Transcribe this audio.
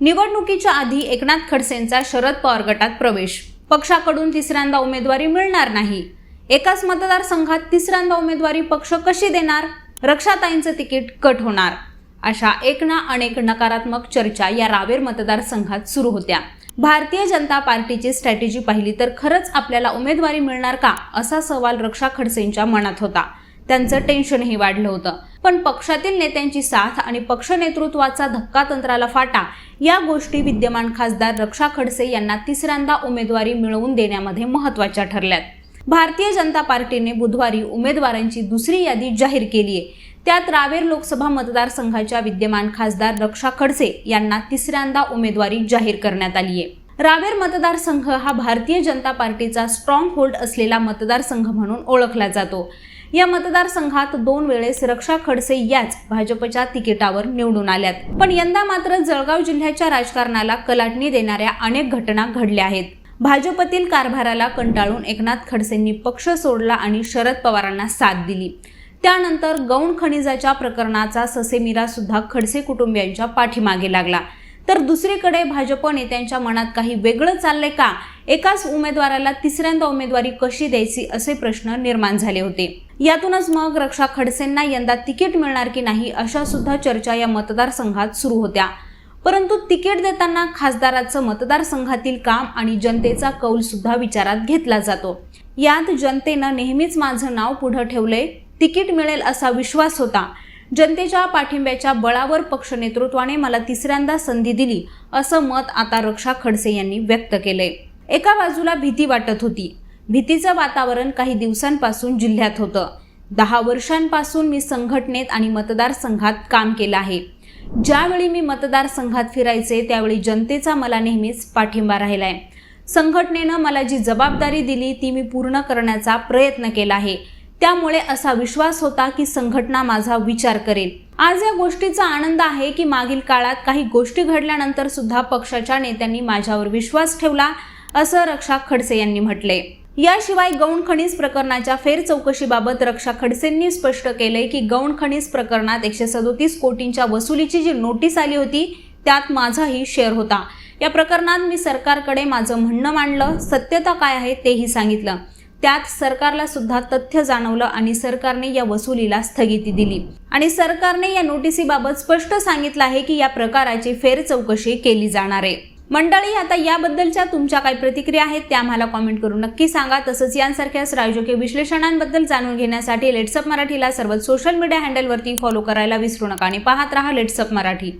निवडणुकीच्या आधी एकनाथ खडसेंचा शरद पवार गटात प्रवेश. पक्षाकडून तिसऱ्यांदा उमेदवारी मिळणार नाही. एकाच मतदारसंघात तिसऱ्यांदा उमेदवारी पक्ष कशी देणार? रक्षाताईंचं तिकीट कट होणार. अशा एक ना अनेक नकारात्मक चर्चा या रावेर मतदारसंघात सुरू होत्या. भारतीय जनता पार्टीची स्ट्रॅटेजी पाहिली तर खरंच आपल्याला उमेदवारी मिळणार का? असा सवाल रक्षा खडसेंच्या मनात होता. त्यांचं टेन्शनही वाढलं होतं. पण पक्षातील नेत्यांची साथ आणि पक्ष नेतृत्वाचा धक्का तंत्राला फाटा या गोष्टी विद्यमान खासदार रक्षा खडसे यांना तिसऱ्यांदा उमेदवारी मिळवून देण्यामध्ये महत्त्वाच्या ठरल्यात. भारतीय जनता पार्टीने बुधवारी उमेदवारांची दुसरी यादी जाहीर केली आहे. त्यात रावेर लोकसभा मतदारसंघाच्या विद्यमान खासदार रक्षा खडसे यांना तिसऱ्यांदा उमेदवारी जाहीर करण्यात आली आहे. रावेर मतदारसंघ हा भारतीय जनता पार्टीचा स्ट्रॉंग होल्ड असलेला मतदारसंघ म्हणून ओळखला जातो. या मतदारसंघात दोन वेळेस रक्षा खडसे याच भाजपच्या तिकिटावर निवडून आल्यात. पण यंदा मात्र जळगाव जिल्ह्याच्या राजकारणाला कलाटणी देणाऱ्या अनेक घटना घडल्या आहेत. भाजपतील कारभाराला कंटाळून एकनाथ खडसेंनी पक्ष सोडला आणि शरद पवारांना साथ दिली. त्यानंतर गौण खनिजाच्या प्रकरणाचा ससेमिरा सुद्धा खडसे कुटुंबियांच्या पाठीमागे लागला. तर दुसरीकडे भाजप नेत्यांच्या मनात काही वेगळं चाललंय का? एकाच उमेदवाराला तिसऱ्यांदा उमेदवारी कशी द्यायची असे प्रश्न निर्माण झाले होते. यातूनच मग रक्षा खडसेंना यंदा तिकीट मिळणार की नाही अशा सुद्धा चर्चा या मतदारसंघात सुरू होत्या. परंतु तिकीट देताना खासदाराचं मतदारसंघातील काम आणि जनतेचा कौल सुद्धा विचारात घेतला जातो. यात जनतेनं नेहमीच माझं नाव पुढं ठेवलंय. तिकीट मिळेल असा विश्वास होता. जनतेच्या पाठिंब्याच्या बळावर पक्ष नेतृत्वाने मला तिसऱ्यांदा संधी दिली असं मत आता रक्षा खडसे यांनी व्यक्त केलंय. एका बाजूला भीती वाटत होती. भीतीचं वातावरण काही दिवसांपासून जिल्ह्यात होतं. दहा वर्षांपासून मी संघटनेत आणि मतदारसंघात काम केलं आहे. ज्यावेळी मी मतदारसंघात फिरायचे त्यावेळी जनतेचा मला नेहमीच पाठिंबा राहिलाय. संघटनेनं मला जी जबाबदारी दिली ती मी पूर्ण करण्याचा प्रयत्न केला आहे. त्यामुळे असा विश्वास होता की संघटना माझा विचार करेल. आज या गोष्टीचा आनंद आहे की मागील काळात काही गोष्टी घडल्यानंतर सुद्धा पक्षाच्या नेत्यांनी माझ्यावर विश्वास ठेवला असं रक्षा खडसे यांनी म्हटले. याशिवाय गौण खनिज प्रकरणाच्या फेर चौकशीबाबत रक्षा खडसेंनी स्पष्ट केलंय की गौण खनिज प्रकरणात एकशे सदोतीस कोटींच्या वसुलीची जी नोटीस आली होती त्यात माझाही शेअर होता. या प्रकरणात मी सरकारकडे माझं म्हणणं मांडलं सत्यता काय आहे तेही सांगितलं. त्यात सरकारला सुद्धा तथ्य जाणवलं आणि सरकारने या वसुलीला स्थगिती दिली. आणि सरकारने या नोटिसीबाबत स्पष्ट सांगितलं आहे की या प्रकाराची फेर चौकशी केली जाणार आहे. मंडळी आता याबद्दलच्या तुमच्या काही प्रतिक्रिया आहेत त्या आम्हाला कॉमेंट करून नक्की सांगा. तसंच यांसारख्याच राजकीय विश्लेषणांबद्दल जाणून घेण्यासाठी लेट्सअप मराठीला सर्व सोशल मीडिया हँडलवरती फॉलो करायला विसरू नका आणि पाहत राहा लेट्सअप मराठी.